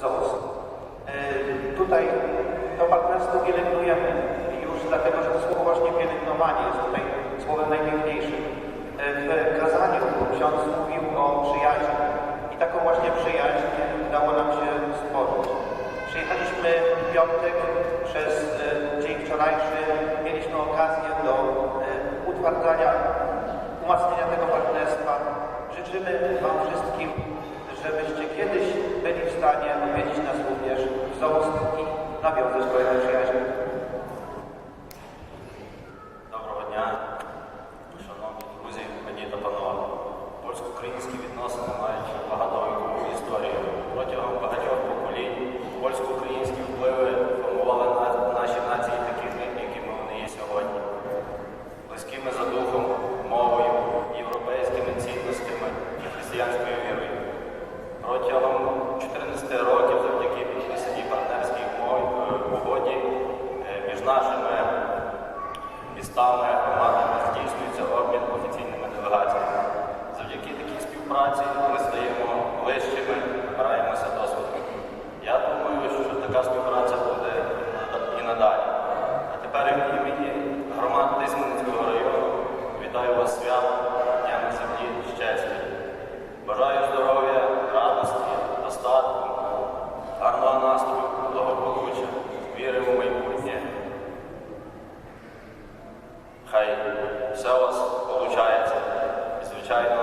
ZOS. E, Tutaj to partnerstwo pielęgnujemy już dlatego, że to słowo właśnie pielęgnowanie jest tutaj słowem najpiękniejszym. E, W kazaniu ksiądz mówił o przyjaźni i taką właśnie przyjaźń udało nam się stworzyć. Przyjechaliśmy w piątek przez e, dzień wczorajszy, mieliśmy okazję do utwardzania, umacniania tego partnerstwa. Życzymy Wam wszystkim, żebyście kiedyś nawiązać kolejne przyjaźnie. Доброго дня, шановні друзі, мені та панове. Польсько-українські відносини мають багатовікову історію. Протягом багатьох поколінь польсько-українські впливи формували наші нації такими, якими вони є сьогодні, близькими за духом, мовою, європейськими цінностями і християнською вірою. Протягом між нашими містами, громадами здійснюється обмін офіційними делегаціями. Завдяки такій співпраці ми стаємо ближчими, опираємося досвідом. Я думаю, що така співпраця. все у вас виходить. І, звичайно,